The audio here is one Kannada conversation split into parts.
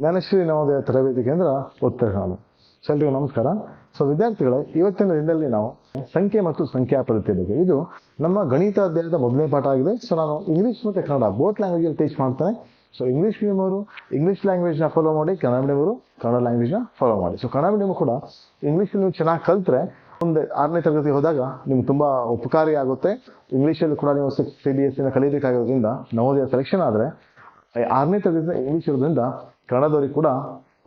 ಜ್ಞಾನಶ್ರೀ ನವೋದಯ ತರಬೇತಿ ಕೇಂದ್ರ ಉತ್ತರಗಾಲು ಸೊ ಎಲ್ರಿಗೂ ನಮಸ್ಕಾರ. ಸೊ ವಿದ್ಯಾರ್ಥಿಗಳೇ, ಇವತ್ತಿನ ದಿನದಲ್ಲಿ ನಾವು ಸಂಖ್ಯೆ ಮತ್ತು ಸಂಖ್ಯಾ ಪದ್ಧತಿ ಬಗ್ಗೆ. ಇದು ನಮ್ಮ ಗಣಿತ ಅಧ್ಯಯನದ ಮೊದಲನೇ ಪಾಠ ಆಗಿದೆ. ಸೊ ನಾನು ಇಂಗ್ಲೀಷ್ ಮತ್ತು ಕನ್ನಡ ಬೋತ್ ಲ್ಯಾಂಗ್ವೇಜಲ್ಲಿ ಟೀಚ್ ಮಾಡ್ತೇನೆ. ಸೊ ಇಂಗ್ಲೀಷ್ ಮೀಡಿಯಮ್ ಅವರು ಇಂಗ್ಲೀಷ್ ಲ್ಯಾಂಗ್ವೇಜ್ನ ಫಾಲೋ ಮಾಡಿ, ಕನ್ನಡ ಮೀಡಿಯಮ್ ಅವರು ಕನ್ನಡ ಲ್ಯಾಂಗ್ವೇಜ್ನ ಫಾಲೋ ಮಾಡಿ. ಸೊ ಕನ್ನಡ ಮೀಡಿಯಂ ಕೂಡ ಇಂಗ್ಲೀಷ್ ನೀವು ಚೆನ್ನಾಗಿ ಕಲ್ತ್ರೆ ಒಂದು ಆರನೇ ತರಗತಿ ಹೋದಾಗ ನಿಮ್ಗೆ ತುಂಬ ಉಪಕಾರಿ ಆಗುತ್ತೆ. ಇಂಗ್ಲೀಷಲ್ಲಿ ಕೂಡ ನೀವು ಸಿ ಬಿ ಎಸ್ ಸಿನ ಕಲಿಬೇಕಾಗಿರೋದ್ರಿಂದ, ನವೋದಯ ಸೆಲೆಕ್ಷನ್ ಆದರೆ ಆರನೇ ತರಗತಿ ಇಂಗ್ಲೀಷ್ ಇರೋದ್ರಿಂದ ಕನ್ನಡದವ್ರಿಗೆ ಕೂಡ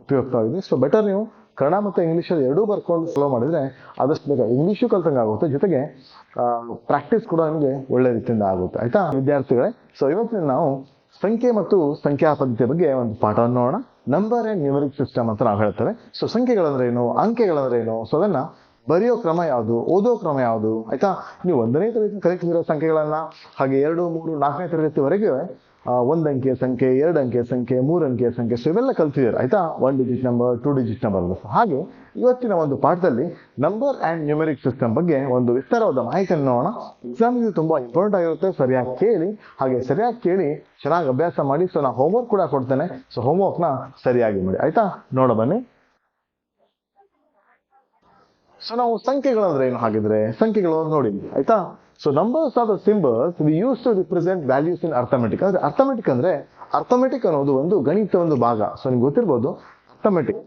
ಉಪಯುಕ್ತವಾಗಿದೆ ಸೊ ಬೆಟರ್ ನೀವು ಕನ್ನಡ ಮತ್ತು ಇಂಗ್ಲೀಷಲ್ಲಿ ಎರಡೂ ಬರ್ಕೊಂಡು ಫಾಲೋ ಮಾಡಿದರೆ ಆದಷ್ಟು ಬೇಗ ಇಂಗ್ಲೀಷು ಕಲ್ತಂಗೆ ಆಗುತ್ತೆ. ಜೊತೆಗೆ ಪ್ರಾಕ್ಟೀಸ್ ಕೂಡ ನಿಮಗೆ ಒಳ್ಳೆ ರೀತಿಯಿಂದ ಆಗುತ್ತೆ. ಆಯ್ತಾ? ವಿದ್ಯಾರ್ಥಿಗಳೇ ಸೊ ಇವತ್ತಿನ ನಾವು ಸಂಖ್ಯೆ ಮತ್ತು ಸಂಖ್ಯಾ ಪದ್ಧತಿಯ ಬಗ್ಗೆ ಒಂದು ಪಾಠವನ್ನು ನೋಡೋಣ. ನಂಬರ್ ಆ್ಯಂಡ್ ನ್ಯೂಮರಿಕ್ ಸಿಸ್ಟಮ್ ಅಂತ ನಾವು ಹೇಳ್ತೇವೆ. ಸೊ ಸಂಖ್ಯೆಗಳಂದ್ರೆ ಏನು? ಅಂಕೆಗಳಂದ್ರೆ ಏನು? ಸೊ ಅದನ್ನ ಬರೆಯೋ ಕ್ರಮ ಯಾವುದು? ಓದೋ ಕ್ರಮ ಯಾವುದು? ಆಯ್ತಾ? ನೀವು ಒಂದನೇ ತರಗತಿ ಕಲಿತಿರೋ ಸಂಖ್ಯೆಗಳನ್ನ ಹಾಗೆ ಎರಡು, ಮೂರು, ನಾಲ್ಕನೇ ತರಗತಿವರೆಗೆ ಒಂದ್ ಅಂಕೆ ಸಂಖ್ಯೆ, ಎರಡು ಅಂಕೆ ಸಂಖ್ಯೆ, ಮೂರು ಅಂಕೆ ಸಂಖ್ಯೆ ಸೊ ಇವೆಲ್ಲ ಕಲ್ತಿದ್ದೀರ, ಆಯಿತಾ? One digit number two digit number ಹಾಗೆ ಇವತ್ತಿನ ಒಂದು ಪಾಠದಲ್ಲಿ ನಂಬರ್ ಆ್ಯಂಡ್ ನ್ಯೂಮೆರಿಕ್ ಸಿಸ್ಟಮ್ ಬಗ್ಗೆ ಒಂದು ವಿಸ್ತಾರವಾದ ಮಾಹಿತಿಯನ್ನು ನೋಡೋಣ. ಎಕ್ಸಾಮ್ ಇದು ತುಂಬಾ ಇಂಪಾರ್ಟೆಂಟ್ ಆಗಿರುತ್ತೆ, ಸರಿಯಾಗಿ ಕೇಳಿ. ಹಾಗೆ ಸರಿಯಾಗಿ ಕೇಳಿ, ಚೆನ್ನಾಗಿ ಅಭ್ಯಾಸ ಮಾಡಿ ಸೊ ನಾನು ಹೋಮ್ವರ್ಕ್ ಕೂಡ ಕೊಡ್ತೇನೆ. ಸೊ ಹೋಮ್ವರ್ಕ್ನ ಸರಿಯಾಗಿ ಮಾಡಿ, ಆಯಿತಾ? ನೋಡ ಬನ್ನಿ. ಸೊ ನಾವು ಸಂಖ್ಯೆಗಳಂದ್ರೆ ಏನು ಹಾಗಿದ್ರೆ? ಸಂಖ್ಯೆಗಳು ನೋಡಿ, ಆಯ್ತಾ? So numbers are the symbols we use to represent values in arithmetic ಅಂದ್ರೆ ಅರ್ಥಮೆಟಿಕ್ ಅಂದ್ರೆ ಅರ್ಥಮೆಟಿಕ್ ಅನ್ನೋದು ಒಂದು ಗಣಿತ ಒಂದು ಭಾಗ. ಸೊ ನಿಮ್ಗೆ ಗೊತ್ತಿರ್ಬೋದು ಅರ್ಥಮೆಟಿಕ್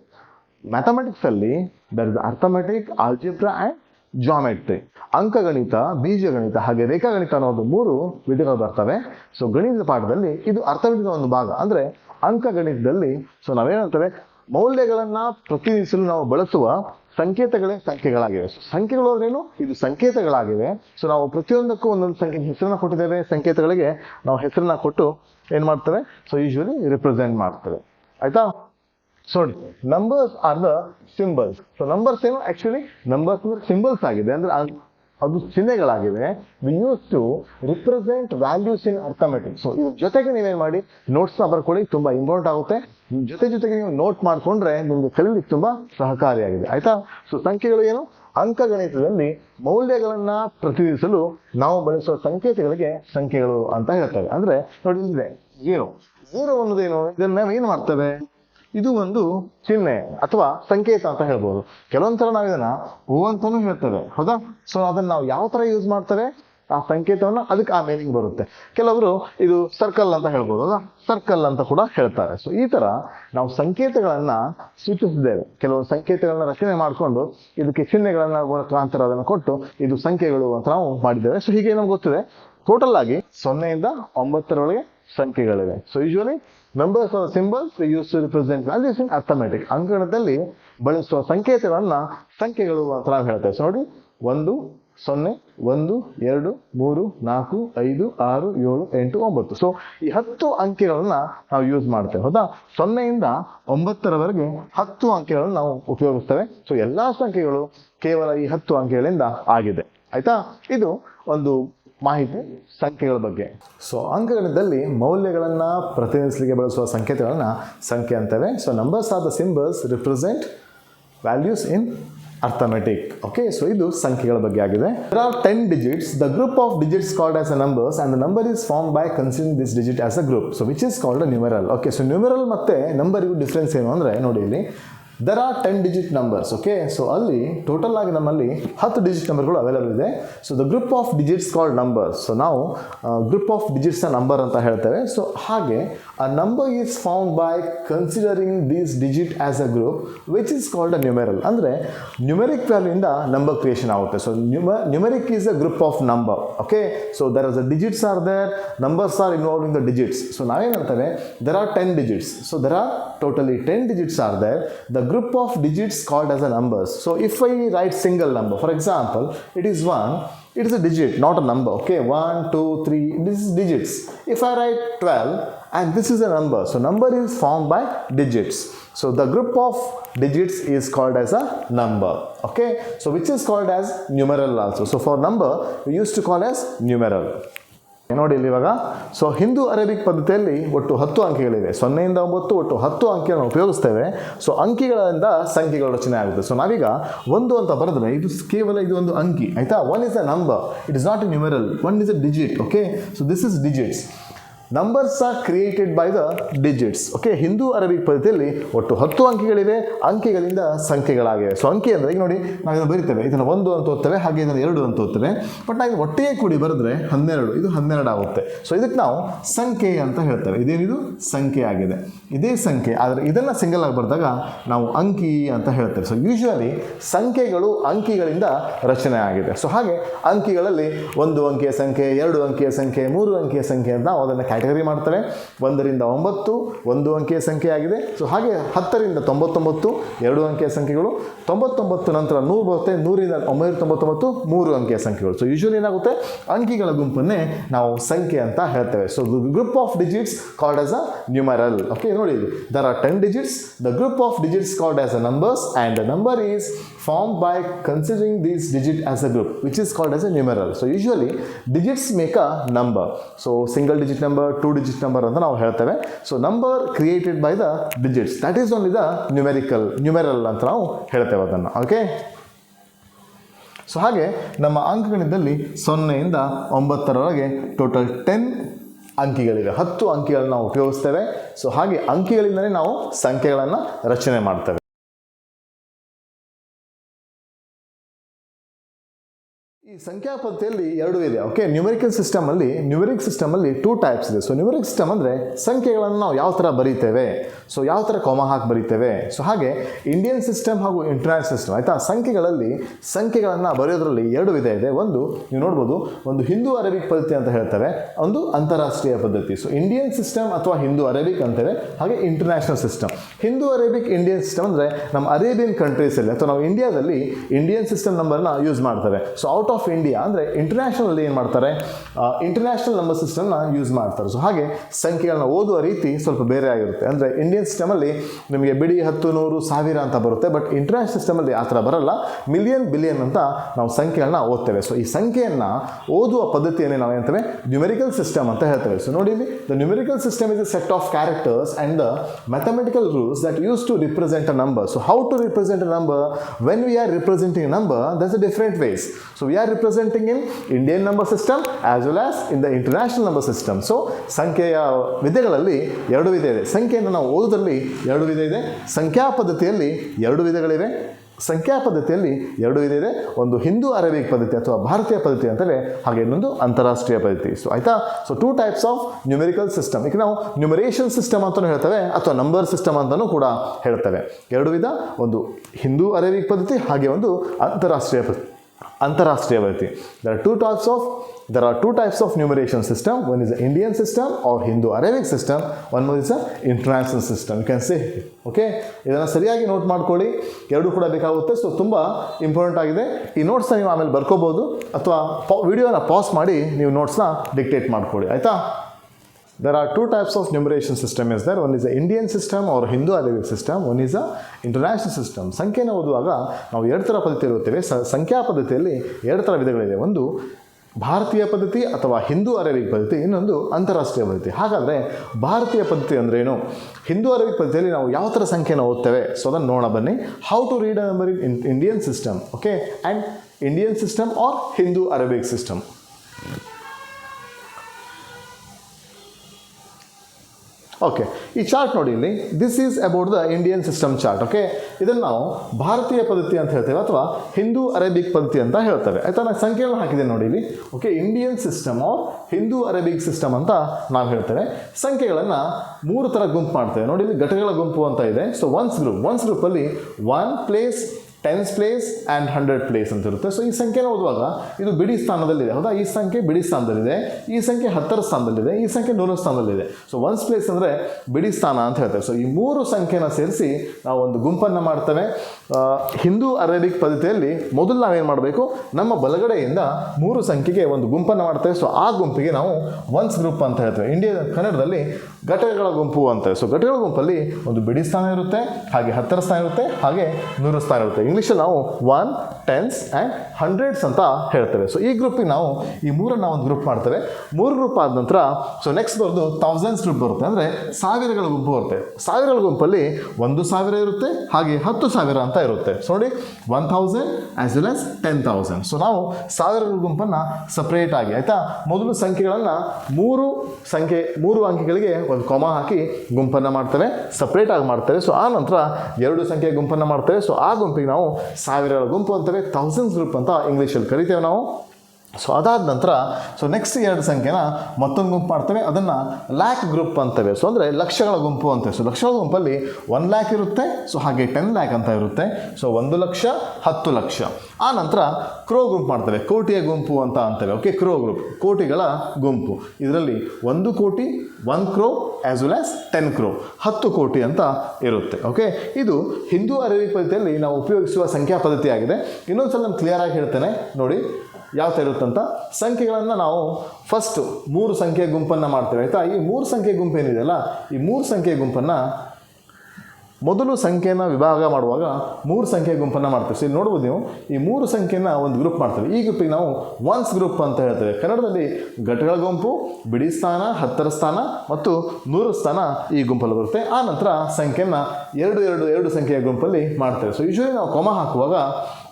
ಮ್ಯಾಥಮೆಟಿಕ್ಸ್ ಅಲ್ಲಿ there is arithmetic algebra and geometry ಅಂಕಗಣಿತ ಬೀಜಗಣಿತ ಹಾಗೆ ರೇಖಾಗಣಿತ ಅನ್ನೋದು ಮೂರು ವಿಧಗಳು ಬರ್ತವೆ. ಸೊ ಗಣಿತದ ಪಾಠದಲ್ಲಿ ಇದು ಅರ್ಥಮೆಟಿಕ್ ಒಂದು ಭಾಗ. ಅಂದ್ರೆ ಅಂಕಗಣಿತದಲ್ಲಿ ಸೊ ನಾವೇನಂತೇವೆ ಮೌಲ್ಯಗಳನ್ನ ಪ್ರತಿನಿಧಿಸಲು ನಾವು ಬಳಸುವ ಸಂಕೇತಗಳೇ ಸಂಖ್ಯೆಗಳಾಗಿವೆ. ಸಂಖ್ಯೆಗಳು ಅಂದ್ರೇನು ಇದು ಸಂಕೇತಗಳಾಗಿವೆ. ಸೊ ನಾವು ಪ್ರತಿಯೊಂದಕ್ಕೂ ಒಂದೊಂದು ಸಂಖ್ಯೆ ಹೆಸರನ್ನ ಕೊಟ್ಟಿದ್ದೇವೆ. ಸಂಕೇತಗಳಿಗೆ ನಾವು ಹೆಸರನ್ನ ಕೊಟ್ಟು ಏನು ಮಾಡ್ತೇವೆ? ಸೊ ಯೂಶುವಲಿ ರಿಪ್ರೆಸೆಂಟ್ ಮಾಡ್ತೇವೆ. ಆಯ್ತಾ? So numbers are the symbols so numbers ಏನು? ಆಕ್ಚುಲಿ ನಂಬರ್ಸ್ ಅಂದ್ರೆ ಸಿಂಬಲ್ಸ್ ಆಗಿದೆ. ಅಂದ್ರೆ ಅದ್- ಚಿಹ್ನೆಗಳಾಗಿವೆ. We use to represent values in arithmetic so ಇದ್ರ ಜೊತೆಗೆ ನೀವೇನು ಮಾಡಿ ನೋಟ್ಸ್ನ ಬರ್ಕೊಳ್ಳಿ, ತುಂಬಾ ಇಂಪಾರ್ಟೆಂಟ್ ಆಗುತ್ತೆ. ಜೊತೆ ಜೊತೆಗೆ ನೀವು ನೋಟ್ ಮಾಡ್ಕೊಂಡ್ರೆ ನಿಮಗೆ ಕಲೀಲಿಕ್ಕೆ ತುಂಬಾ ಸಹಕಾರಿಯಾಗಿದೆ. ಆಯ್ತಾ? ಸೊ ಸಂಖ್ಯೆಗಳು ಏನು? ಅಂಕಗಣಿತದಲ್ಲಿ ಮೌಲ್ಯಗಳನ್ನ ಪ್ರತಿನಿಧಿಸಲು ನಾವು ಬಳಸುವ ಸಂಕೇತಗಳಿಗೆ ಸಂಖ್ಯೆಗಳು ಅಂತ ಹೇಳ್ತೇವೆ. ಅಂದ್ರೆ, ನೋಡಿ ಇಲ್ಲಿದೆ. ಜೀರೋ ಜೀರೋ ಅನ್ನೋದೇನು? ಇದನ್ನ ನಾವು ಏನ್ ಮಾಡ್ತೇವೆ? ಇದು ಒಂದು ಚಿಹ್ನೆ ಅಥವಾ ಸಂಕೇತ ಅಂತ ಹೇಳ್ಬೋದು. ಕೆಲವೊಂದ್ಸಲ ನಾವು ಇದನ್ನ ಹೂ ಅಂತಾನು ಹೇಳ್ತೇವೆ, ಹೌದಾ? ಸೊ ಅದನ್ನ ನಾವು ಯಾವ ತರ ಯೂಸ್ ಮಾಡ್ತೇವೆ? ಆ ಸಂಕೇತವನ್ನ ಅದಕ್ಕೆ ಆ ಮೀನಿಂಗ್ ಬರುತ್ತೆ. ಕೆಲವರು ಇದು ಸರ್ಕಲ್ ಅಂತ ಹೇಳ್ಬೋದು, ಹೌದಾ? ಸರ್ಕಲ್ ಅಂತ ಕೂಡ ಹೇಳ್ತಾರೆ. ಸೊ ಈ ತರ ನಾವು ಸಂಕೇತಗಳನ್ನ ಸೂಚಿಸಿದ್ದೇವೆ. ಕೆಲವು ಸಂಕೇತಗಳನ್ನ ರಚನೆ ಮಾಡಿಕೊಂಡು ಇದಕ್ಕೆ ಚಿಹ್ನೆಗಳನ್ನ ಮುಖಾಂತರ ಅದನ್ನು ಕೊಟ್ಟು ಇದು ಸಂಖ್ಯೆಗಳು ಅಂತ ನಾವು ಮಾಡಿದ್ದೇವೆ. ಸೊ ಹೀಗೆ ನಮ್ಗೆ ಗೊತ್ತಿದೆ. ಟೋಟಲ್ ಆಗಿ ಸೊನ್ನೆಯಿಂದ ಒಂಬತ್ತರೊಳಗೆ ಸಂಖ್ಯೆಗಳಿವೆ. So usually numbers are symbols use to represent values in arithmetic ಅಂಕಣದಲ್ಲಿ ಬಳಸುವ ಸಂಕೇತಗಳನ್ನ ಸಂಖ್ಯೆಗಳು ಅಂತ ನಾವು ಹೇಳ್ತೇವೆ. ಸೊ ನೋಡಿ, ಒಂದು, ಸೊನ್ನೆ, ಒಂದು, ಎರಡು, ಮೂರು, ನಾಲ್ಕು, ಐದು, ಆರು, ಏಳು, ಎಂಟು, ಒಂಬತ್ತು. ಸೊ ಈ ಹತ್ತು ಅಂಕೆಗಳನ್ನ ನಾವು ಯೂಸ್ ಮಾಡ್ತೇವೆ. ಹೌದಾ? ಸೊನ್ನೆಯಿಂದ ಒಂಬತ್ತರವರೆಗೆ ಹತ್ತು ಅಂಕೆಗಳನ್ನು ನಾವು ಉಪಯೋಗಿಸ್ತೇವೆ. ಸೊ ಎಲ್ಲಾ ಸಂಖ್ಯೆಗಳು ಕೇವಲ ಈ ಹತ್ತು ಅಂಕೆಗಳಿಂದ ಆಗಿದೆ. ಆಯ್ತಾ? ಇದು ಒಂದು ಮಾಹಿತಿ, ಸಂಖ್ಯೆಗಳ ಬಗ್ಗೆ. ಸೊ ಅಂಕಗಣಿತದಲ್ಲಿ ಮೌಲ್ಯಗಳನ್ನು ಪ್ರತಿನಿಧಿಸಲಿಕ್ಕೆ ಬಳಸುವ ಸಂಕೇತಗಳನ್ನು ಸಂಖ್ಯೆ ಅಂತವೆ. ಸೊ ನಂಬರ್ಸ್ ಆದ symbols represent values in arithmetic okay so ಇದು ಸಂಖ್ಯೆಗಳ ಬಗ್ಗೆ ಆಗಿದೆ. There are ten digits the group of digits called as a numbers and number is form by considering this digit as a group so which is called a numeral okay so numeral ಮತ್ತೆ ನಂಬರ್ ಇವು ಡಿಫ್ರೆನ್ಸ್ ಏನು ಅಂದರೆ, ನೋಡಿ ಇಲ್ಲಿ there are ten digit numbers okay so ಅಲ್ಲಿ ಟೋಟಲ್ ಆಗಿ ನಮ್ಮಲ್ಲಿ ಹತ್ತು ಡಿಜಿಟ್ ನಂಬರ್ಗಳು ಅವೈಲೇಬಲ್ ಇದೆ. So the group of digits called numbers so ನಾವು ಗ್ರೂಪ್ ಆಫ್ ಡಿಜಿಟ್ಸ್ ನಂಬರ್ ಅಂತ ಹೇಳ್ತೇವೆ. ಸೊ ಹಾಗೆ, ಆ number is found by considering these digit as a group which is called a numeral ಅಂದರೆ ನ್ಯೂಮೆರಿಕ್ ವ್ಯಾಲ್ಯೂಯಿಂದ ನಂಬರ್ ಕ್ರಿಯೇಷನ್ ಆಗುತ್ತೆ. So numeric is a group of number okay so there as a digits are there numbers are involve in the digits so ನಾವೇನು ಹೇಳ್ತೇವೆ? There are ten digits so there are totally ten digits are there the group of digits called as a numbers. So if I write single number, for example, it is 1, it is a digit, not a number. Okay, 1, 2, 3, this is digits. If I write 12 and this is a number, so number is formed by digits. So the group of digits is called as a number. Okay, so which is called as numeral also. So for number, we used to call as numeral. ನೋಡಿ ಇಲ್ಲಿ ಇವಾಗ. ಸೊ ಹಿಂದೂ ಅರೇಬಿಕ್ ಪದ್ಧತಿಯಲ್ಲಿ ಒಟ್ಟು ಹತ್ತು ಅಂಕಿಗಳಿವೆ. ಸೊನ್ನೆಯಿಂದ ಒಂಬತ್ತು, ಒಟ್ಟು ಹತ್ತು ಅಂಕಿಗಳನ್ನು ಉಪಯೋಗಿಸ್ತೇವೆ. ಸೊ ಅಂಕಿಗಳಿಂದ ಸಂಖ್ಯೆಗಳ ರಚನೆ ಆಗುತ್ತೆ. ಸೊ ನಾವೀಗ ಒಂದು ಅಂತ ಬರೆದ್ರೆ ಇದು ಕೇವಲ ಇದು ಒಂದು ಅಂಕಿ, ಆಯ್ತಾ? One is a number it is not a numeral one is a digit okay so this is digits numbers are created by the digits okay Hindu Arabic ಪದ್ಧತಿಯಲ್ಲಿ ಒಟ್ಟು ಹತ್ತು ಅಂಕಿಗಳಿವೆ. ಅಂಕಿಗಳಿಂದ ಸಂಖ್ಯೆಗಳಾಗಿವೆ. ಸೊ ಅಂಕಿ ಅಂದರೆ ಈಗ ನೋಡಿ ನಾವು ಇದನ್ನು ಬರಿತೇವೆ. ಇದನ್ನು ಒಂದು ಅಂತ ಓದ್ತೇವೆ, ಹಾಗೆ ಇದನ್ನು ಎರಡು ಅಂತ ಓದ್ತೇವೆ. ಬಟ್ ನಾವು ಒಟ್ಟಿಗೆ ಕೂಡಿ ಬರೆದ್ರೆ ಹನ್ನೆರಡು, ಇದು ಹನ್ನೆರಡು ಆಗುತ್ತೆ. ಸೊ ಇದಕ್ಕೆ ನಾವು ಸಂಖ್ಯೆ ಅಂತ ಹೇಳ್ತೇವೆ. ಇದೇನಿದು? ಸಂಖ್ಯೆ ಆಗಿದೆ. ಇದೇ ಸಂಖ್ಯೆ. ಆದರೆ ಇದನ್ನು ಸಿಂಗಲ್ ಆಗಿ ಬರೆದಾಗ ನಾವು ಅಂಕಿ ಅಂತ ಹೇಳ್ತೇವೆ. ಸೊ ಯೂಶುವಲಿ ಸಂಖ್ಯೆಗಳು ಅಂಕಿಗಳಿಂದ ರಚನೆ ಆಗಿದೆ. ಸೊ ಹಾಗೆ ಅಂಕಿಗಳಲ್ಲಿ ಒಂದು ಅಂಕಿಯ ಸಂಖ್ಯೆ, ಎರಡು ಅಂಕಿಯ ಸಂಖ್ಯೆ, ಮೂರು ಅಂಕಿಯ ಸಂಖ್ಯೆ ಅಂತ ನಾವು ಅದನ್ನು ಕ್ಯಾಟಗರಿ ಮಾಡ್ತಾರೆ. ಒಂದರಿಂದ ಒಂಬತ್ತು, ಒಂದು ಅಂಕಿಯ ಸಂಖ್ಯೆ ಆಗಿದೆ. ಸೊ ಹಾಗೆ ಹತ್ತರಿಂದ ತೊಂಬತ್ತೊಂಬತ್ತು, ಎರಡು ಅಂಕಿಯ ಸಂಖ್ಯೆಗಳು. ತೊಂಬತ್ತೊಂಬತ್ತು ನಂತರ ನೂರು ಬರುತ್ತೆ. ನೂರಿಂದ ಒಂಬೈನೂರ ತೊಂಬತ್ತೊಂಬತ್ತು ಮೂರು ಅಂಕಿಯ ಸಂಖ್ಯೆಗಳು. ಸೊ ಯೂಶುವಲಿ ಏನಾಗುತ್ತೆ? ಅಂಕಿಗಳ ಗುಂಪನ್ನೇ ನಾವು ಸಂಖ್ಯೆ ಅಂತ ಹೇಳ್ತೇವೆ. So group of digits called as a numeral okay ನೋಡಿ there are ten digits the group of digits called as a numbers and the number is formed by considering these digit as a group which is called as a numeral so usually digits make a number so single digit number two digit number ಅಂತ ನಾವು ಹೇಳ್ತೇವೆ So number created by the digits that is only the numerical numeral ಅಂತ ನಾವು ಹೇಳ್ತೇವೆ ಅದನ್ನು ಓಕೆ ಸೊ ಹಾಗೆ ನಮ್ಮ ಅಂಕಗಣಿತದಲ್ಲಿ ಸೊನ್ನೆಯಿಂದ ಒಂಬತ್ತರವರೆಗೆ ಟೋಟಲ್ ಟೆನ್ ಅಂಕಿಗಳಿವೆ ಹತ್ತು ಅಂಕಿಗಳನ್ನು ನಾವು ಉಪಯೋಗಿಸ್ತೇವೆ ಸೊ ಹಾಗೆ ಅಂಕಿಗಳಿಂದಲೇ ನಾವು ಸಂಖ್ಯೆಗಳನ್ನು ರಚನೆ ಮಾಡ್ತೇವೆ ಈ ಸಂಖ್ಯಾ ಪದ್ಧತಿಯಲ್ಲಿ ಎರಡು ಇದೆ. ಓಕೆ ನ್ಯೂಮರಿಕಲ್ ಸಿಸ್ಟಮಲ್ಲಿ ನ್ಯೂಮರಿಕ್ ಸಿಸ್ಟಮಲ್ಲಿ ಟೂ ಟೈಪ್ಸ್ ಇದೆ. ಸೊ ನ್ಯೂಮರಿಕ್ ಸಿಸ್ಟಮ್ ಅಂದರೆ ಸಂಖ್ಯೆಗಳನ್ನು ನಾವು ಯಾವ ಥರ ಬರೀತೇವೆ? ಸೊ ಯಾವ ಥರ ಕೊಮ ಹಾಕಿ ಬರೀತೇವೆ? ಸೊ ಹಾಗೆ ಇಂಡಿಯನ್ ಸಿಸ್ಟಮ್ ಹಾಗೂ ಇಂಟರ್ನ್ಯಾಷನಲ್ ಸಿಸ್ಟಮ್ ಆಯಿತಾ? ಸಂಖ್ಯೆಗಳಲ್ಲಿ ಸಂಖ್ಯೆಗಳನ್ನು ಬರೆಯೋದ್ರಲ್ಲಿ ಎರಡು ವಿಧ ಇದೆ. ಒಂದು ನೀವು ನೋಡ್ಬೋದು, ಒಂದು ಹಿಂದೂ ಅರೇಬಿಕ್ ಪದ್ಧತಿ ಅಂತ ಹೇಳ್ತಾರೆ. ಒಂದು ಅಂತಾರಾಷ್ಟ್ರೀಯ ಪದ್ಧತಿ. ಸೊ ಇಂಡಿಯನ್ ಸಿಸ್ಟಮ್ ಅಥವಾ ಹಿಂದೂ ಅರೇಬಿಕ್ ಅಂತೇವೆ ಹಾಗೆ international system Hindu Arabic Indian system ಅಂದರೆ ನಮ್ಮ ಅರೇಬಿಯನ್ ಕಂಟ್ರೀಸಲ್ಲಿ ಅಥವಾ ನಾವು ಇಂಡಿಯಾದಲ್ಲಿ ಇಂಡಿಯನ್ ಸಿಸ್ಟಮ್ ನಂಬರ್ನ ಯೂಸ್ ಮಾಡ್ತಾರೆ ಸೊ ಔಟ್ ಆಫ್ ಇಂಡಿಯಾ ಅಂದರೆ ಇಂಟರ್ನ್ಯಾಷನಲ್ ಏನು ಮಾಡ್ತಾರೆ? ಇಂಟರ್ನ್ಯಾಷನಲ್ ನಂಬರ್ ಸಿಸ್ಟಮ್ನ ಯೂಸ್ ಮಾಡ್ತಾರೆ. ಸೊ ಹಾಗೆ ಸಂಖ್ಯೆಗಳನ್ನ ಓದುವ ರೀತಿ ಸ್ವಲ್ಪ ಬೇರೆ ಆಗಿರುತ್ತೆ. ಅಂದರೆ ಇಂಡಿಯನ್ ಸಿಸ್ಟಮಲ್ಲಿ ನಿಮಗೆ ಬಿಡಿ, ಹತ್ತು, ನೂರು, ಸಾವಿರ ಅಂತ ಬರುತ್ತೆ. ಬಟ್ ಇಂಟರ್ನ್ಯಾಷನಲ್ ಸಿಸ್ಟಮಲ್ಲಿ ಆ ಥರ ಬರಲ್ಲ. ಮಿಲಿಯನ್ ಬಿಲಿಯನ್ ಅಂತ ನಾವು ಸಂಖ್ಯೆಗಳನ್ನ ಓದ್ತೇವೆ. ಸೊ ಈ ಸಂಖ್ಯೆಯನ್ನು ಓದುವ ಪದ್ಧತಿಯನ್ನೇ ನಾವು ಹೇಳ್ತೇವೆ ನ್ಯೂಮೆರಿಕಲ್ ಸಿಸ್ಟಮ್ ಅಂತ ಹೇಳ್ತೇವೆ. ಸೊ ನೋಡಿ ಇಲ್ಲಿ the numerical system is a set of characters and the mathematical rules that use to represent a number so how to represent a number when we are representing number that's a different ways so we are representing in Indian number system as well as in the international number system. So ಸಂಖ್ಯೆಯ ವಿಧಗಳಲ್ಲಿ ಎರಡು ವಿಧ ಇದೆ. ಸಂಖ್ಯೆಯನ್ನು ನಾವು ಓದೋದ್ರಲ್ಲಿ ಎರಡು ವಿಧ ಇದೆ. ಸಂಖ್ಯಾ ಪದ್ಧತಿಯಲ್ಲಿ ಎರಡು ವಿಧಗಳಿವೆ. ಸಂಖ್ಯಾ ಪದ್ಧತಿಯಲ್ಲಿ ಎರಡು ವಿಧ ಇದೆ. ಒಂದು ಹಿಂದೂ ಅರೇಬಿಕ್ ಪದ್ಧತಿ ಅಥವಾ ಭಾರತೀಯ ಪದ್ಧತಿ ಅಂತಲೇ ಹಾಗೆ ಇನ್ನೊಂದು ಅಂತಾರಾಷ್ಟ್ರೀಯ ಪದ್ಧತಿ. ಸೊ ಆಯಿತಾ? So two types of numerical system ಈಗ ನಾವು ನ್ಯೂಮರೇಷನ್ ಸಿಸ್ಟಮ್ ಅಂತಲೂ ಹೇಳ್ತೇವೆ ಅಥವಾ ನಂಬರ್ ಸಿಸ್ಟಮ್ ಅಂತಲೂ ಕೂಡ ಹೇಳ್ತೇವೆ. ಎರಡು ವಿಧ. ಒಂದು ಹಿಂದೂ ಅರೇಬಿಕ್ ಪದ್ಧತಿ, ಹಾಗೆ ಒಂದು ಅಂತಾರಾಷ್ಟ್ರೀಯ ಪದ್ಧತಿ. ಅಂತಾರಾಷ್ಟ್ರೀಯ ಪದ್ಧತಿ There are two types of there are two types of numeration system one is the indian system or hindu arabic system one more is the international system you can say okay ಇದನ್ನು ಸರಿಯಾಗಿ ನೋಟ್ ಮಾಡ್ಕೊಳ್ಳಿ ಎರಡೂ ಕೂಡ ಬೇಕಾಗುತ್ತೆ ಸೊ ತುಂಬ ಇಂಪಾರ್ಟೆಂಟ್ ಆಗಿದೆ ಈ ನೋಟ್ಸ್ನ ನೀವು ಆಮೇಲೆ ಬರ್ಕೋಬೋದು ಅಥವಾ ವಿಡಿಯೋನ ಪಾಸ್ ಮಾಡಿ ನೀವು ನೋಟ್ಸ್ನ ಡಿಕ್ಟೇಟ್ ಮಾಡ್ಕೊಳ್ಳಿ ಆಯಿತಾ There are two types of numeration system is there. One is the Indian system or Hindu Arabic system. One is a international system. ಸಂಖ್ಯೆನ ಓದುವಾಗ ನಾವು ಎರಡು ಥರ ಪದ್ಧತಿ ಇರುತ್ತೇವೆ ಸ, ಸಂಖ್ಯಾ ಪದ್ಧತಿಯಲ್ಲಿ ಎರಡು ಥರ ವಿಧಗಳಿದೆ. ಒಂದು ಭಾರತೀಯ ಪದ್ಧತಿ ಅಥವಾ ಹಿಂದೂ ಅರೇಬಿಕ್ ಪದ್ಧತಿ, ಇನ್ನೊಂದು ಅಂತಾರಾಷ್ಟ್ರೀಯ ಪದ್ಧತಿ. ಹಾಗಾದರೆ ಭಾರತೀಯ ಪದ್ಧತಿ ಅಂದ್ರೇನು? ಹಿಂದೂ ಅರೇಬಿಕ್ ಪದ್ಧತಿಯಲ್ಲಿ ನಾವು ಯಾವ ಥರ ಸಂಖ್ಯೆನ ಓದ್ತೇವೆ? ಸೊ ಅದನ್ನು ನೋಡೋಣ, ಬನ್ನಿ. How to read a number in Indian system okay and Indian system or Hindu Arabic system okay ಈ ಚಾರ್ಟ್ ನೋಡಿ ಇಲ್ಲಿ. This is about the Indian system chart okay ಇದನ್ನು ನಾವು ಭಾರತೀಯ ಪದ್ಧತಿ ಅಂತ ಹೇಳ್ತೇವೆ ಅಥವಾ ಹಿಂದೂ ಅರೇಬಿಕ್ ಪದ್ಧತಿ ಅಂತ ಹೇಳ್ತೇವೆ. ಆಯಿತಾ? ನಾನು ಸಂಖ್ಯೆಯನ್ನು ಹಾಕಿದ್ದೇನೆ ನೋಡಿ ಇಲ್ಲಿ. Okay Indian system or Hindu Arabic system ಅಂತ ನಾವು ಹೇಳ್ತೇವೆ. ಸಂಖ್ಯೆಗಳನ್ನು ಮೂರು ಥರ ಗುಂಪು ಮಾಡ್ತೇವೆ. ನೋಡಿ ಇಲ್ಲಿ ಘಟಕಗಳ ಗುಂಪು ಅಂತ ಇದೆ. ಸೊ ಒನ್ಸ್ ಗ್ರೂಪ್ ಒನ್ಸ್ ಗ್ರೂಪಲ್ಲಿ one place tens place and hundred place ಅಂತ ಇರುತ್ತೆ ಸೊ ಈ ಸಂಖ್ಯೆನ ಓದುವಾಗ ಇದು ಬಿಡಿ ಸ್ಥಾನದಲ್ಲಿದೆ. ಹೌದಾ? ಈ ಸಂಖ್ಯೆ ಬಿಡಿ ಸ್ಥಾನದಲ್ಲಿದೆ. ಈ ಸಂಖ್ಯೆ ಹತ್ತರ ಸ್ಥಾನದಲ್ಲಿದೆ. ಈ ಸಂಖ್ಯೆ ನೂರ ಸ್ಥಾನದಲ್ಲಿದೆ. ಸೊ ಒನ್ಸ್ ಪ್ಲೇಸ್ ಅಂದರೆ ಬಿಡಿ ಸ್ಥಾನ ಅಂತ ಹೇಳ್ತೇವೆ ಸೊ ಈ ಮೂರು ಸಂಖ್ಯೆನ ಸೇರಿಸಿ ನಾವು ಒಂದು ಗುಂಪನ್ನು ಮಾಡ್ತೇವೆ. ಹಿಂದೂ ಅರೇಬಿಕ್ ಪದ್ಧತಿಯಲ್ಲಿ ಮೊದಲು ನಾವೇನು ಮಾಡಬೇಕು? ನಮ್ಮ ಬಲಗಡೆಯಿಂದ ಮೂರು ಸಂಖ್ಯೆಗೆ ಒಂದು ಗುಂಪನ್ನು ಮಾಡ್ತೇವೆ. ಸೊ ಆ ಗುಂಪಿಗೆ ನಾವು ಒನ್ಸ್ ಗ್ರೂಪ್ ಅಂತ ಹೇಳ್ತೇವೆ. ಇಂಡಿಯಾ ಕನ್ನಡದಲ್ಲಿ ಘಟಕಗಳ ಗುಂಪು ಅಂತ. ಸೊ ಘಟಕಗಳ ಗುಂಪಲ್ಲಿ ಒಂದು ಬಿಡಿ ಸ್ಥಾನ ಇರುತ್ತೆ, ಹಾಗೆ ಹತ್ತರ ಸ್ಥಾನ ಇರುತ್ತೆ, ಹಾಗೆ ನೂರು ಸ್ಥಾನ ಇರುತ್ತೆ. ಇಂಗ್ಲೀಷಲ್ಲಿ ನಾವು ಒನ್ ಟೆನ್ಸ್ ಆ್ಯಂಡ್ ಹಂಡ್ರೆಡ್ಸ್ ಅಂತ ಹೇಳ್ತೇವೆ. ಸೊ ಈ ಗ್ರೂಪಿಗೆ ನಾವು ಈ ಮೂರನ್ನು ಒಂದು ಗ್ರೂಪ್ ಮಾಡ್ತೇವೆ. ಮೂರು ಗ್ರೂಪ್ ಆದ ನಂತರ ಸೊ ನೆಕ್ಸ್ಟ್ ಬರೋದು ಥೌಸಂಡ್ಸ್ ಗ್ರೂಪ್ ಬರುತ್ತೆ. ಅಂದರೆ ಸಾವಿರಗಳ ಗುಂಪು ಬರುತ್ತೆ. ಸಾವಿರಗಳ ಗುಂಪಲ್ಲಿ ಒಂದು ಸಾವಿರ ಇರುತ್ತೆ, ಹಾಗೆ ಹತ್ತು ಸಾವಿರ ಅಂತ ಇರುತ್ತೆ. ಸೊ ನೋಡಿ one thousand as well as ten thousand so ನಾವು ಸಾವಿರಗಳ ಗುಂಪನ್ನು ಸಪ್ರೇಟ್ ಆಗಿ, ಆಯಿತಾ? ಮೊದಲು ಸಂಖ್ಯೆಗಳನ್ನು ಮೂರು ಸಂಖ್ಯೆ, ಮೂರು ಅಂಕಿಗಳಿಗೆ ಒಂದು ಕೊಮ ಹಾಕಿ ಗುಂಪನ್ನು ಮಾಡ್ತೇವೆ. ಸಪ್ರೇಟ್ ಆಗಿ ಮಾಡ್ತೇವೆ. ಸೊ ಆ ನಂತರ ಎರಡು ಸಂಖ್ಯೆ ಗುಂಪನ್ನು ಮಾಡ್ತೇವೆ. ಸೊ ಆ ಗುಂಪಿಗೆ ನಾವು ಸಾವಿರಗಳ ಗುಂಪು ಅಂತೇವೆ ಥೌಸಂಡ್ಸ್ ಗ್ರೂಪ್ ಅಂತ ಇಂಗ್ಲೀಷಲ್ಲಿ ಕರಿತೇವೆ ನಾವು. ಸೊ ಅದಾದ ನಂತರ ಸೊ ನೆಕ್ಸ್ಟ್ ಎರಡು ಸಂಖ್ಯೆನ ಮತ್ತೊಂದು ಗುಂಪು ಮಾಡ್ತೇವೆ. ಅದನ್ನು ಲ್ಯಾಕ್ ಗ್ರೂಪ್ ಅಂತವೆ. ಸೊ ಅಂದರೆ ಲಕ್ಷಗಳ ಗುಂಪು ಅಂತೇವೆ. ಸೊ ಲಕ್ಷಗಳ ಗುಂಪಲ್ಲಿ ಒನ್ ಲ್ಯಾಕ್ ಇರುತ್ತೆ. ಸೊ ಹಾಗೆ ಟೆನ್ ಲ್ಯಾಕ್ ಅಂತ ಇರುತ್ತೆ. ಸೊ ಒಂದು ಲಕ್ಷ, ಹತ್ತು ಲಕ್ಷ. ಆ ನಂತರ ಕ್ರೋ ಗ್ರೂಪ್ ಮಾಡ್ತೇವೆ. ಕೋಟಿಯ ಗುಂಪು ಅಂತ ಅಂತೇವೆ. ಓಕೆ ಕ್ರೋ ಗ್ರೂಪ್ ಕೋಟಿಗಳ ಗುಂಪು. ಇದರಲ್ಲಿ ಒಂದು ಕೋಟಿ one crore as well as ten crore ಹತ್ತು ಕೋಟಿ ಅಂತ ಇರುತ್ತೆ. ಓಕೆ ಇದು ಹಿಂದೂ ಅರಬಿ ಪದ್ಧತಿಯಲ್ಲಿ ನಾವು ಉಪಯೋಗಿಸುವ ಸಂಖ್ಯಾ ಪದ್ಧತಿಯಾಗಿದೆ. ಇನ್ನೊಂದು ಸಲ ನಾನು ಕ್ಲಿಯರ್ ಆಗಿ ಹೇಳ್ತೇನೆ. ನೋಡಿ ಯಾವ ಥರ ಇರುತ್ತಂತ ಸಂಖ್ಯೆಗಳನ್ನು ನಾವು ಫಸ್ಟು ಮೂರು ಸಂಖ್ಯೆ ಗುಂಪನ್ನು ಮಾಡ್ತೇವೆ. ಆಯಿತಾ? ಈ ಮೂರು ಸಂಖ್ಯೆ ಗುಂಪು ಏನಿದೆಯಲ್ಲ, ಈ ಮೂರು ಸಂಖ್ಯೆ ಗುಂಪನ್ನು ಮೊದಲು ಸಂಖ್ಯೆನ ವಿಭಾಗ ಮಾಡುವಾಗ ಮೂರು ಸಂಖ್ಯೆ ಗುಂಪನ್ನು ಮಾಡ್ತೇವೆ. ಇಲ್ಲಿ ನೋಡ್ಬೋದು ನೀವು? ಈ ಮೂರು ಸಂಖ್ಯೆನ ಒಂದು ಗ್ರೂಪ್ ಮಾಡ್ತೇವೆ. ಈ ಗ್ರೂಪಿಗೆ ನಾವು ಒನ್ಸ್ ಗ್ರೂಪ್ ಅಂತ ಹೇಳ್ತೇವೆ. ಕನ್ನಡದಲ್ಲಿ ಘಟಗಳ ಗುಂಪು, ಬಿಡಿ ಸ್ಥಾನ, ಹತ್ತರ ಸ್ಥಾನ ಮತ್ತು ನೂರು ಸ್ಥಾನ ಈ ಗುಂಪಲ್ಲಿ ಬರುತ್ತೆ. ಆ ನಂತರ ಸಂಖ್ಯೆನ ಎರಡು ಎರಡು ಎರಡು ಸಂಖ್ಯೆಯ ಗುಂಪಲ್ಲಿ ಮಾಡ್ತೇವೆ. ಸೊ ಯೂಶ್ವಲಿ ನಾವು ಕೊಮ ಹಾಕುವಾಗ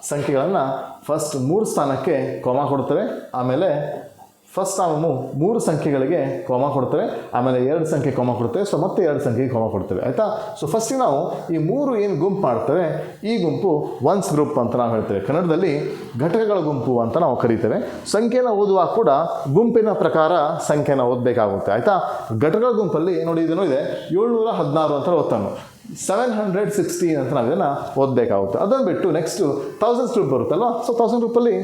ಸಂಖ್ಯೆಗಳನ್ನು ಫಸ್ಟ್ ಮೂರು ಸ್ಥಾನಕ್ಕೆ ಕೊಮ ಕೊಡ್ತೇವೆ. ಆಮೇಲೆ ಫಸ್ಟ್ ನಾವು ಮೂರು ಸಂಖ್ಯೆಗಳಿಗೆ ಕೋಮ ಕೊಡ್ತೇವೆ, ಆಮೇಲೆ ಎರಡು ಸಂಖ್ಯೆ ಕೋಮ ಕೊಡ್ತೇವೆ ಸೊ ಮತ್ತೆ ಎರಡು ಸಂಖ್ಯೆಗೆ ಕೋಮ ಕೊಡ್ತೇವೆ, ಆಯಿತಾ? ಸೊ ಫಸ್ಟಿಗೆ ನಾವು ಈ ಮೂರು ಏನು ಗುಂಪು ಮಾಡ್ತೇವೆ, ಈ ಗುಂಪು ಒನ್ಸ್ ಗ್ರೂಪ್ ಅಂತ ನಾವು ಹೇಳ್ತೇವೆ. ಕನ್ನಡದಲ್ಲಿ ಘಟಕಗಳ ಗುಂಪು ಅಂತ ನಾವು ಕರಿತೇವೆ. ಸಂಖ್ಯೆನ ಓದುವಾಗ ಕೂಡ ಗುಂಪಿನ ಪ್ರಕಾರ ಸಂಖ್ಯೆನ ಓದಬೇಕಾಗುತ್ತೆ, ಆಯಿತಾ? ಘಟಕಗಳ ಗುಂಪಲ್ಲಿ ನೋಡಿ ಇದನ್ನು ಇದೆ, ಏಳ್ನೂರ ಹದಿನಾರು ಅಂತ ಓದ್ತಾನು. ಸೆವೆನ್ ಹಂಡ್ರೆಡ್ ಸಿಕ್ಸ್ಟೀನ್ ಅಂತ ನಾವು ಇದನ್ನು ಓದಬೇಕಾಗುತ್ತೆ. ಅದನ್ನು ಬಿಟ್ಟು ನೆಕ್ಸ್ಟು ತೌಸಂಡ್ಸ್ ಗ್ರೂಪ್ ಬರುತ್ತಲ್ವ ಸೊ ತೌಸಂಡ್ ಗ್ರೂಪಲ್ಲಿ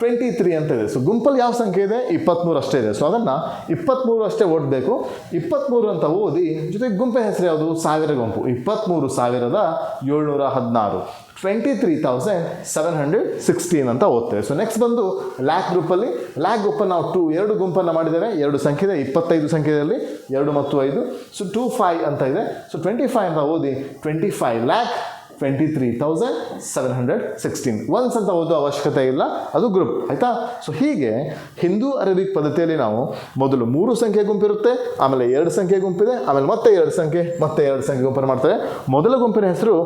ಟ್ವೆಂಟಿ ತ್ರೀ ಅಂತ ಇದೆ. ಸೊ ಗುಂಪಲ್ಲಿ ಯಾವ ಸಂಖ್ಯೆ ಇದೆ? ಇಪ್ಪತ್ತ್ಮೂರು ಅಷ್ಟೇ ಇದೆ. ಸೊ ಅದನ್ನು ಇಪ್ಪತ್ತ್ಮೂರು ಅಷ್ಟೇ ಓದಬೇಕು. ಇಪ್ಪತ್ತ್ಮೂರು ಅಂತ ಓದಿ, ಜೊತೆಗೆ ಗುಂಪೆ ಹೆಸರು ಯಾವುದು? ಸಾವಿರ ಗುಂಪು. ಇಪ್ಪತ್ತ್ಮೂರು ಸಾವಿರದ ಏಳ್ನೂರ ಹದಿನಾರು. Twenty three thousand seven hundred sixteen ಅಂತ ಓದ್ತೇವೆ. ಸೊ ನೆಕ್ಸ್ಟ್ ಬಂದು ಲ್ಯಾಕ್ ಗ್ರೂಪಲ್ಲಿ ಲ್ಯಾಕ್ ಗ್ರೂಪನ್ನು ನಾವು ಟೂ ಎರಡು ಗುಂಪನ್ನು ಮಾಡಿದ್ದೇವೆ. ಎರಡು ಸಂಖ್ಯೆ ಇದೆ. ಇಪ್ಪತ್ತೈದು ಸಂಖ್ಯೆಯಲ್ಲಿ ಎರಡು ಮತ್ತು ಐದು. ಸೊ ಟೂ ಫೈವ್ ಅಂತ ಇದೆ. ಸೊ ಟ್ವೆಂಟಿ ಫೈವ್ ಅಂತ ಓದಿ twenty five lakh twenty three thousand seven hundred sixteen ones ಅಂತ ಓದೋ ಅವಶ್ಯಕತೆ ಇಲ್ಲ. ಅದು ಗ್ರೂಪ್ ಆಯಿತಾ? ಸೊ ಹೀಗೆ ಹಿಂದೂ ಅರೇಬಿಕ್ ಪದ್ಧತಿಯಲ್ಲಿ ನಾವು ಮೊದಲು ಮೂರು ಸಂಖ್ಯೆ ಗುಂಪಿರುತ್ತೆ ಆಮೇಲೆ ಎರಡು ಸಂಖ್ಯೆ ಗುಂಪಿದೆ ಆಮೇಲೆ ಮತ್ತೆ ಎರಡು ಸಂಖ್ಯೆ, ಮತ್ತೆ ಎರಡು ಸಂಖ್ಯೆ ಗುಂಪನ್ನು ಮಾಡ್ತಾರೆ ಮೊದಲ ಗುಂಪಿನ ಹೆಸರು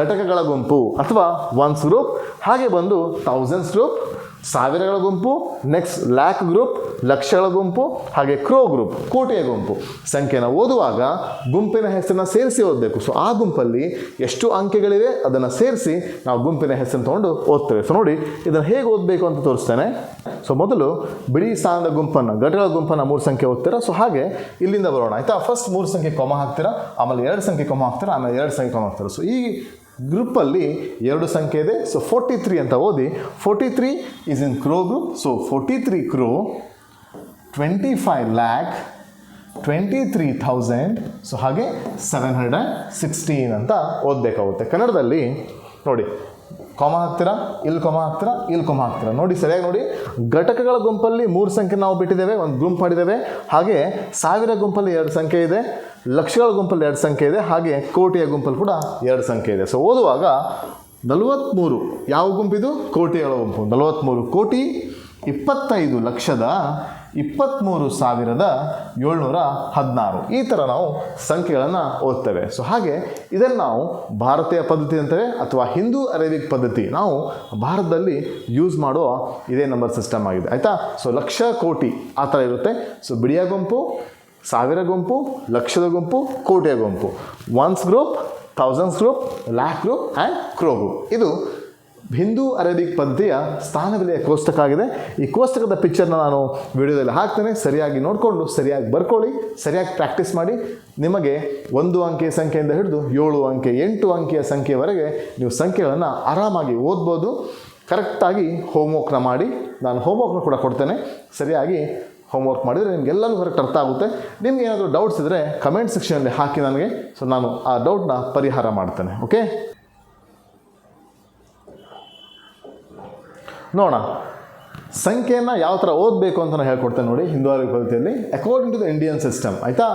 ಘಟಕಗಳ ಗುಂಪು, ಅಥವಾ ಒನ್ಸ್ ಗ್ರೂಪ್ ಹಾಗೆ ಬಂದು ಥೌಸಂಡ್ಸ್ ಗ್ರೂಪ್ ಸಾವಿರಗಳ ಗುಂಪು ನೆಕ್ಸ್ಟ್ ಲ್ಯಾಕ್ ಗ್ರೂಪ್ ಲಕ್ಷಗಳ ಗುಂಪು, ಹಾಗೆ ಕ್ರೋ ಗ್ರೂಪ್ ಕೋಟೆಯ ಗುಂಪು. ಸಂಖ್ಯೆನ ಓದುವಾಗ ಗುಂಪಿನ ಹೆಸರನ್ನ ಸೇರಿಸಿ ಓದಬೇಕು. ಸೊ ಆ ಗುಂಪಲ್ಲಿ ಎಷ್ಟು ಅಂಕೆಗಳಿವೆ ಅದನ್ನು ಸೇರಿಸಿ ನಾವು ಗುಂಪಿನ ಹೆಸರನ್ನು ತೊಗೊಂಡು ಓದ್ತೇವೆ. ಸೊ ನೋಡಿ, ಇದನ್ನು ಹೇಗೆ ಓದಬೇಕು ಅಂತ ತೋರಿಸ್ತೇನೆ. ಸೊ ಮೊದಲು ಬಿಡಿ ಸ್ಥಾನದ ಗುಂಪನ್ನು ಘಟಗಳ ಗುಂಪನ್ನು ಮೂರು ಸಂಖ್ಯೆ ಓದ್ತೀರಾ? ಸೊ ಹಾಗೆ ಇಲ್ಲಿಂದ ಬರೋಣ. ಆಯಿತಾ? ಫಸ್ಟ್ ಮೂರು ಸಂಖ್ಯೆ ಕೊಮ ಹಾಕ್ತೀರಾ? ಆಮೇಲೆ ಎರಡು ಸಂಖ್ಯೆ ಕೊಮ ಹಾಕ್ತೀರಾ? ಆಮೇಲೆ ಎರಡು ಸಂಖ್ಯೆ ಕೊಮ ಹಾಕ್ತೀರಾ? ಸೊ ಈ ಗ್ರೂಪಲ್ಲಿ ಎರಡು ಸಂಖ್ಯೆ ಇದೆ. ಸೊ ಫೋರ್ಟಿ ತ್ರೀ ಅಂತ ಓದಿ. Forty three is in crore group so forty three crore twenty five lakh twenty three thousand so ಹಾಗೆ ಸೆವೆನ್ ಹಂಡ್ರೆಡ್ ಆ್ಯಂಡ್ ಸಿಕ್ಸ್ಟೀನ್ ಅಂತ ಓದಬೇಕಾಗುತ್ತೆ. ಕನ್ನಡದಲ್ಲಿ ನೋಡಿ ಕೊಮ ಹತ್ತಿರ ಇಲ್ಲಿ ಕೊಮ ಹತ್ತಿರ ಇಲ್ಲಿ ಕೊಮ ಹಾಕ್ತೀರಾ? ನೋಡಿ, ಸರಿಯಾಗಿ ನೋಡಿ. ಘಟಕಗಳ ಗುಂಪಲ್ಲಿ ಮೂರು ಸಂಖ್ಯೆ ನಾವು ಬಿಟ್ಟಿದ್ದೇವೆ, ಒಂದು ಗುಂಪು ಮಾಡಿದ್ದೇವೆ. ಹಾಗೆ ಸಾವಿರ ಗುಂಪಲ್ಲಿ ಎರಡು ಸಂಖ್ಯೆ ಇದೆ, ಲಕ್ಷಗಳ ಗುಂಪಲ್ಲಿ ಎರಡು ಸಂಖ್ಯೆ ಇದೆ, ಹಾಗೆ ಕೋಟಿಯ ಗುಂಪಲ್ಲಿ ಕೂಡ ಎರಡು ಸಂಖ್ಯೆ ಇದೆ. ಸೊ ಓದುವಾಗ ನಲವತ್ತ್ಮೂರು ಯಾವ ಗುಂಪಿದು? ಕೋಟಿಗಳ ಗುಂಪು. ನಲವತ್ತ್ಮೂರು ಕೋಟಿ ಇಪ್ಪತ್ತೈದು ಲಕ್ಷದ ಇಪ್ಪತ್ತ್ಮೂರು ಸಾವಿರದ ಏಳ್ನೂರ ಹದಿನಾರು. ಈ ಥರ ನಾವು ಸಂಖ್ಯೆಗಳನ್ನು ಓದ್ತೇವೆ. ಸೊ ಹಾಗೆ ಇದನ್ನು ನಾವು ಭಾರತೀಯ ಪದ್ಧತಿ ಅಂತೇವೆ ಅಥವಾ ಹಿಂದೂ ಅರೇಬಿಕ್ ಪದ್ಧತಿ ನಾವು ಭಾರತದಲ್ಲಿ ಯೂಸ್ ಮಾಡುವ ಇದೇ ನಂಬರ್ ಸಿಸ್ಟಮ್ ಆಗಿದೆ. ಆಯಿತಾ? ಸೊ ಲಕ್ಷ ಕೋಟಿ ಆ ಥರ ಇರುತ್ತೆ. ಸೊ ಬಿಡಿಯ ಗುಂಪು, ಸಾವಿರ ಗುಂಪು, ಲಕ್ಷದ ಗುಂಪು, ಕೋಟಿಯ ಗುಂಪು. Ones group thousands group lakh group and crore group ಇದು ಹಿಂದೂ ಅರೇಬಿಕ್ ಪದ್ಧತಿಯ ಸ್ಥಾನಬೆಲೆಯ ಕೋಷ್ಟಕ ಆಗಿದೆ. ಈ ಕೋಷ್ಟಕದ ಪಿಕ್ಚರ್ನ ನಾನು ವಿಡಿಯೋದಲ್ಲಿ ಹಾಕ್ತೇನೆ. ಸರಿಯಾಗಿ ನೋಡಿಕೊಂಡು, ಸರಿಯಾಗಿ ಬರ್ಕೊಳ್ಳಿ, ಸರಿಯಾಗಿ ಪ್ರಾಕ್ಟೀಸ್ ಮಾಡಿ. ನಿಮಗೆ ಒಂದು ಅಂಕೆಯ ಸಂಖ್ಯೆಯಿಂದ ಹಿಡಿದು ಏಳು ಅಂಕೆ, ಎಂಟು ಅಂಕೆಯ ಸಂಖ್ಯೆಯವರೆಗೆ ನೀವು ಸಂಖ್ಯೆಗಳನ್ನು ಆರಾಮಾಗಿ ಓದ್ಬೋದು. ಕರೆಕ್ಟಾಗಿ ಹೋಮ್ವರ್ಕ್ನ ಮಾಡಿ. ನಾನು ಹೋಮ್ವರ್ಕ್ನ ಕೂಡ ಕೊಡ್ತೇನೆ. ಸರಿಯಾಗಿ ಹೋಮ್ವರ್ಕ್ ಮಾಡಿದರೆ ನಿಮಗೆಲ್ಲನೂ ಕರೆಕ್ಟ್ ಅರ್ಥ ಆಗುತ್ತೆ. ನಿಮ್ಗೆ ಏನಾದರೂ ಡೌಟ್ಸ್ ಇದ್ದರೆ ಕಮೆಂಟ್ ಸೆಕ್ಷನಲ್ಲಿ ಹಾಕಿ ನನಗೆ. ಸೊ ನಾನು ಆ ಡೌಟ್ನ ಪರಿಹಾರ ಮಾಡ್ತೇನೆ. ಓಕೆ ನೋಡೋಣ. ಸಂಖ್ಯೆಯನ್ನು ಯಾವ ಥರ ಓದಬೇಕು ಅಂತ ನಾನು ಹೇಳ್ಕೊಡ್ತೇನೆ ನೋಡಿ ಹಿಂದೂ ಆರೋಗ್ಯ ಪದ್ಧತಿಯಲ್ಲಿ according to the Indian system ಆಯಿತಾ?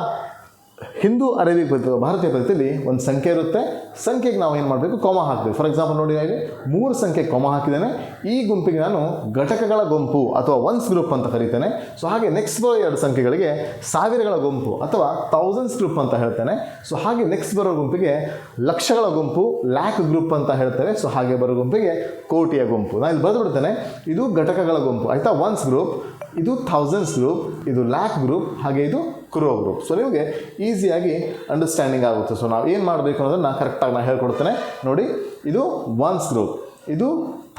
ಹಿಂದೂ ಅರೇಬಿಕ್ ಪದ್ಧತಿ ಭಾರತೀಯ ಪದ್ಧತಿಯಲ್ಲಿ ಒಂದು ಸಂಖ್ಯೆ ಇರುತ್ತೆ. ಸಂಖ್ಯೆಗೆ ನಾವು ಏನು ಮಾಡಬೇಕು? ಕೊಮ ಹಾಕಬೇಕು. ಫಾರ್ ಎಕ್ಸಾಂಪಲ್ ನೋಡಿ ನಾನು ಮೂರು ಸಂಖ್ಯೆ ಕೊಮ ಹಾಕಿದ್ದೇನೆ. ಈ ಗುಂಪಿಗೆ ನಾನು ಘಟಕಗಳ ಗುಂಪು ಅಥವಾ ಒನ್ಸ್ ಗ್ರೂಪ್ ಅಂತ ಕರೀತೇನೆ. ಸೊ ಹಾಗೆ ನೆಕ್ಸ್ಟ್ ಬರೋ ಎರಡು ಸಂಖ್ಯೆಗಳಿಗೆ ಸಾವಿರಗಳ ಗುಂಪು ಅಥವಾ ಥೌಸಂಡ್ಸ್ ಗ್ರೂಪ್ ಅಂತ ಹೇಳ್ತೇನೆ. ಸೊ ಹಾಗೆ ನೆಕ್ಸ್ಟ್ ಬರೋ ಗುಂಪಿಗೆ ಲಕ್ಷಗಳ ಗುಂಪು ಲ್ಯಾಕ್ ಗ್ರೂಪ್ ಅಂತ ಹೇಳ್ತೇವೆ. ಸೊ ಹಾಗೆ ಬರೋ ಗುಂಪಿಗೆ ಕೋಟಿಯ ಗುಂಪು. ನಾನು ಇಲ್ಲಿ ಬರೆದು ಬಿಡ್ತೇನೆ ಇದು ಘಟಕಗಳ ಗುಂಪು. ಆಯಿತಾ? ಒನ್ಸ್ ಗ್ರೂಪ್ ಇದು ಥೌಸಂಡ್ಸ್ ಗ್ರೂಪ್ ಇದು ಲ್ಯಾಕ್ ಗ್ರೂಪ್ ಹಾಗೆ ಇದು ಕ್ರೋ ಗ್ರೂಪ್ ಸೊ ನಿಮಗೆ ಈಸಿಯಾಗಿ ಅಂಡರ್ಸ್ಟ್ಯಾಂಡಿಂಗ್ ಆಗುತ್ತೆ. ಸೊ ನಾವು ಏನು ಮಾಡಬೇಕು ಅನ್ನೋದನ್ನು ಕರೆಕ್ಟಾಗಿ ನಾನು ಹೇಳ್ಕೊಡ್ತೇನೆ. ನೋಡಿ, ಇದು ಒನ್ಸ್ ಗ್ರೂಪ್ ಇದು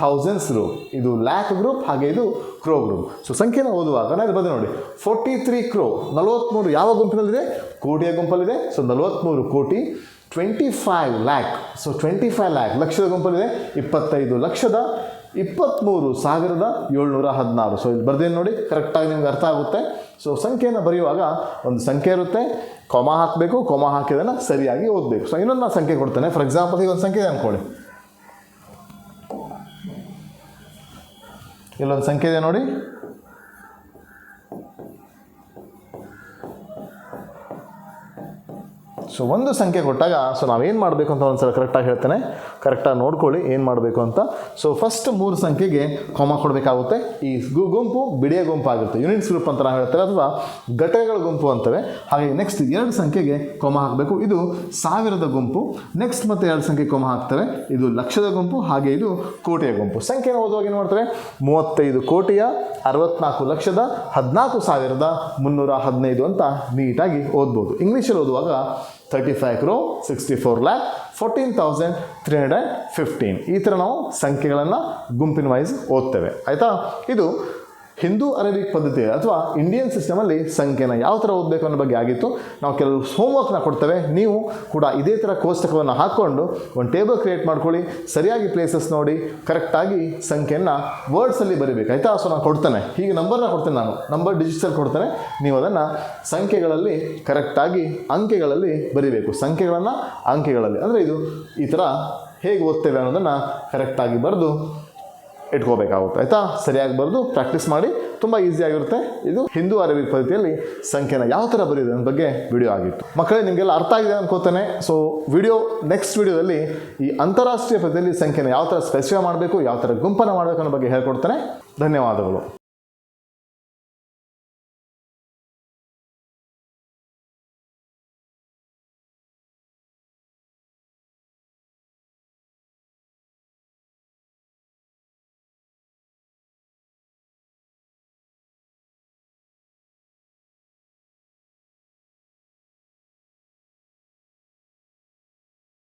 ಥೌಸಂಡ್ಸ್ ಗ್ರೂಪ್ ಇದು ಲ್ಯಾಕ್ ಗ್ರೂಪ್ ಹಾಗೆ ಇದು ಕ್ರೋ ಗ್ರೂಪ್ ಸೊ ಸಂಖ್ಯೆನ ಓದುವಾಗ, ನಾನು ಬಂದು ನೋಡಿ. ಫೋರ್ಟಿ ತ್ರೀ ಕ್ರೋ ನಲವತ್ತ್ಮೂರು ಯಾವ ಗುಂಪಿನಲ್ಲಿದೆ? ಕೋಟಿಯ ಗುಂಪಲ್ಲಿದೆ. ಸೊ ನಲವತ್ತ್ಮೂರು ಕೋಟಿ twenty five lakh so twenty five lakh ಲಕ್ಷದ ಗುಂಪಲ್ಲಿದೆ, ಇಪ್ಪತ್ತೈದು ಲಕ್ಷದ ಇಪ್ಪತ್ತ್ಮೂರು ಸಾವಿರದ ಏಳ್ನೂರ ಹದಿನಾರು. ಸೊ ಇಲ್ಲಿ ಬರ್ದೇನು ನೋಡಿ ಕರೆಕ್ಟಾಗಿ ನಿಮ್ಗೆ ಅರ್ಥ ಆಗುತ್ತೆ. ಸೊ ಸಂಖ್ಯೆಯನ್ನು ಬರೆಯುವಾಗ ಒಂದು ಸಂಖ್ಯೆ ಇರುತ್ತೆ ಕೊಮ ಹಾಕಬೇಕು ಕೊಮ ಹಾಕಿದನ್ನು ಸರಿಯಾಗಿ ಓದಬೇಕು. ಸೊ ಇನ್ನೊಂದು ನಾನು ಸಂಖ್ಯೆ ಕೊಡ್ತೇನೆ. ಫಾರ್ ಎಕ್ಸಾಂಪಲ್ ಈಗ ಒಂದು ಸಂಖ್ಯೆ ಇದೆ ಅಂದ್ಕೊಳ್ಳಿ ಇಲ್ಲೊಂದು ಸಂಖ್ಯೆ ಇದೆ ನೋಡಿ. ಸೊ ಒಂದು ಸಂಖ್ಯೆ ಕೊಟ್ಟಾಗ ಸೊ ನಾವೇನು ಮಾಡಬೇಕು ಅಂತ ಒಂದು ಸಲ ಕರೆಕ್ಟಾಗಿ ಹೇಳ್ತೇನೆ. ಕರೆಕ್ಟಾಗಿ ನೋಡ್ಕೊಳ್ಳಿ, ಏನು ಮಾಡಬೇಕು ಅಂತ. ಸೊ ಫಸ್ಟ್ ಮೂರು ಸಂಖ್ಯೆಗೆ ಕೊಮ ಕೊಡಬೇಕಾಗುತ್ತೆ. ಈ ಗು- ಗುಂಪು, ಬಿಡಿಯ ಗುಂಪು ಆಗುತ್ತೆ ಯೂನಿಟ್ಸ್ ಗ್ರೂಪ್ ಅಂತ ನಾವು ಹೇಳ್ತೇವೆ, ಅಥವಾ ಘಟಕಗಳ ಗುಂಪು ಅಂತವೆ. ಹಾಗೆ ನೆಕ್ಸ್ಟ್ ಎರಡು ಸಂಖ್ಯೆಗೆ ಕೊಮ ಹಾಕಬೇಕು. ಇದು ಸಾವಿರದ ಗುಂಪು. ನೆಕ್ಸ್ಟ್ ಮತ್ತೆ ಎರಡು ಸಂಖ್ಯೆ ಕೊಮ ಹಾಕ್ತವೆ. ಇದು ಲಕ್ಷದ ಗುಂಪು, ಹಾಗೆ ಇದು ಕೋಟಿಯ ಗುಂಪು. ಸಂಖ್ಯೆನ ಓದುವಾಗ ಏನು ಮಾಡ್ತಾರೆ ಮೂವತ್ತೈದು ಕೋಟಿಯ, ಅರವತ್ನಾಲ್ಕು ಲಕ್ಷದ, ಹದಿನಾಲ್ಕು ಸಾವಿರದ ಮುನ್ನೂರ ಹದಿನೈದು ಅಂತ ನೀಟಾಗಿ ಓದ್ಬೋದು. ಇಂಗ್ಲೀಷಲ್ಲಿ ಓದುವಾಗ thirty five crore sixty four lakh fourteen thousand three hundred fifteen ಈ ಥರ ನಾವು ಸಂಖ್ಯೆಗಳನ್ನು ಗುಂಪಿನ ವೈಸ್ ಓದ್ತೇವೆ. ಆಯಿತಾ? ಇದು ಹಿಂದೂ ಅರೇಬಿಕ್ ಪದ್ಧತಿ ಅಥವಾ ಇಂಡಿಯನ್ ಸಿಸ್ಟಮಲ್ಲಿ ಸಂಖ್ಯೆನ ಯಾವ ಥರ ಓದಬೇಕು ಅನ್ನೋ ಬಗ್ಗೆ ಆಗಿತ್ತು. ನಾವು ಕೆಲವು ಹೋಮ್ವರ್ಕ್ನ ಕೊಡ್ತೇವೆ. ನೀವು ಕೂಡ ಇದೇ ಥರ ಕೋಷ್ಟಕವನ್ನು ಹಾಕ್ಕೊಂಡು ಒಂದು ಟೇಬಲ್ ಕ್ರಿಯೇಟ್ ಮಾಡ್ಕೊಳ್ಳಿ. ಸರಿಯಾಗಿ ಪ್ಲೇಸಸ್ ನೋಡಿ. ಕರೆಕ್ಟಾಗಿ ಸಂಖ್ಯೆಯನ್ನು ವರ್ಡ್ಸಲ್ಲಿ ಬರಿಬೇಕು. ಆಯಿತಾ? ಸೊ ನಾನು ಕೊಡ್ತೇನೆ. ಹೀಗೆ ನಂಬರ್ನ ಕೊಡ್ತೇನೆ ನಾನು. ನಂಬರ್ ಡಿಜಿಟಲ್ ಕೊಡ್ತೇನೆ. ನೀವು ಅದನ್ನು ಸಂಖ್ಯೆಗಳಲ್ಲಿ ಕರೆಕ್ಟಾಗಿ ಅಂಕೆಗಳಲ್ಲಿ ಬರಿಬೇಕು. ಸಂಖ್ಯೆಗಳನ್ನು ಅಂಕೆಗಳಲ್ಲಿ. ಅಂದರೆ ಇದು ಈ ಥರ ಹೇಗೆ ಓದ್ತೇವೆ ಅನ್ನೋದನ್ನು ಕರೆಕ್ಟಾಗಿ ಬರೆದು ಇಟ್ಕೋಬೇಕಾಗುತ್ತೆ. ಆಯಿತಾ? ಸರಿಯಾಗಿ ಬರೆದು ಪ್ರಾಕ್ಟೀಸ್ ಮಾಡಿ, ತುಂಬ ಈಸಿಯಾಗಿರುತ್ತೆ ಇದು ಹಿಂದೂ ಅರೇಬಿಕ್ ಪದ್ಧತಿಯಲ್ಲಿ ಸಂಖ್ಯೆನ ಯಾವ ಥರ ಬರೆಯೋದು ಅನ್ನೋ ಬಗ್ಗೆ ವಿಡಿಯೋ ಆಗಿತ್ತು. ಮಕ್ಕಳೇ, ನಿಮಗೆಲ್ಲ ಅರ್ಥ ಆಗಿದೆ ಅನ್ಕೋತಾನೆ. ಸೊ ವಿಡಿಯೋ ನೆಕ್ಸ್ಟ್ ವಿಡಿಯೋದಲ್ಲಿ ಈ ಅಂತಾರಾಷ್ಟ್ರೀಯ ಪದ್ಧತಿಯಲ್ಲಿ ಸಂಖ್ಯೆನ ಯಾವ ಥರ ಸ್ಪೆಸಿಫೈ ಮಾಡಬೇಕು, ಯಾವ ಥರ ಗುಂಪನ್ನು ಮಾಡಬೇಕು ಅನ್ನೋ ಬಗ್ಗೆ ಹೇಳ್ಕೊಡ್ತಾನೆ. ಧನ್ಯವಾದಗಳು.